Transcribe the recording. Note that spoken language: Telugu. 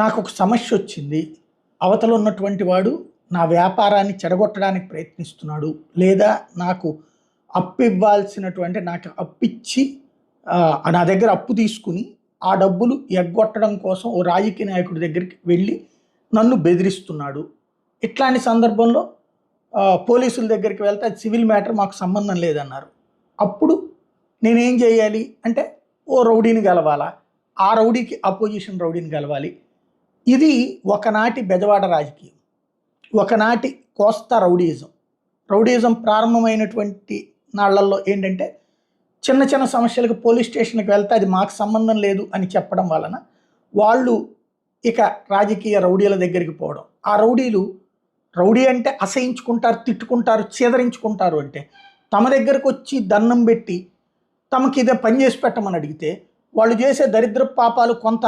నాకు ఒక సమస్య వచ్చింది. అవతల ఉన్నటువంటి వాడు నా వ్యాపారాన్ని చెడగొట్టడానికి ప్రయత్నిస్తున్నాడు. లేదా నాకు అప్పు ఇవ్వాల్సినటువంటి నాకు అప్పిచ్చి నా దగ్గర అప్పు తీసుకుని ఆ డబ్బులు ఎగ్గొట్టడం కోసం ఓ రాజకీయ నాయకుడి దగ్గరికి వెళ్ళి నన్ను బెదిరిస్తున్నాడు. ఇట్లాంటి సందర్భంలో పోలీసుల దగ్గరికి వెళ్తే అది సివిల్ మ్యాటర్ మాకు సంబంధం లేదన్నారు. అప్పుడు నేనేం చేయాలి అంటే ఓ రౌడీని గెలవాలా? ఆ రౌడీకి అపోజిషన్ రౌడీని గెలవాలి. ఇది ఒకనాటి బెజవాడ రాజకీయం. ఒకనాటి కోస్తా రౌడీజం. రౌడీజం ప్రారంభమైనటువంటి నాళ్ళలో ఏంటంటే చిన్న చిన్న సమస్యలకు పోలీస్ స్టేషన్కి వెళ్తే అది మాకు సంబంధం లేదు అని చెప్పడం వలన వాళ్ళు ఇక రాజకీయ రౌడీల దగ్గరికి పోవడం. ఆ రౌడీలు రౌడీ అంటే అసహించుకుంటారు తిట్టుకుంటారు చేదరించుకుంటారు అంటే తమ దగ్గరకు వచ్చి దండం పెట్టి తమకి ఇదే పని చేసి పెట్టమని అడిగితే వాళ్ళు చేసే దరిద్ర పాపాలు కొంత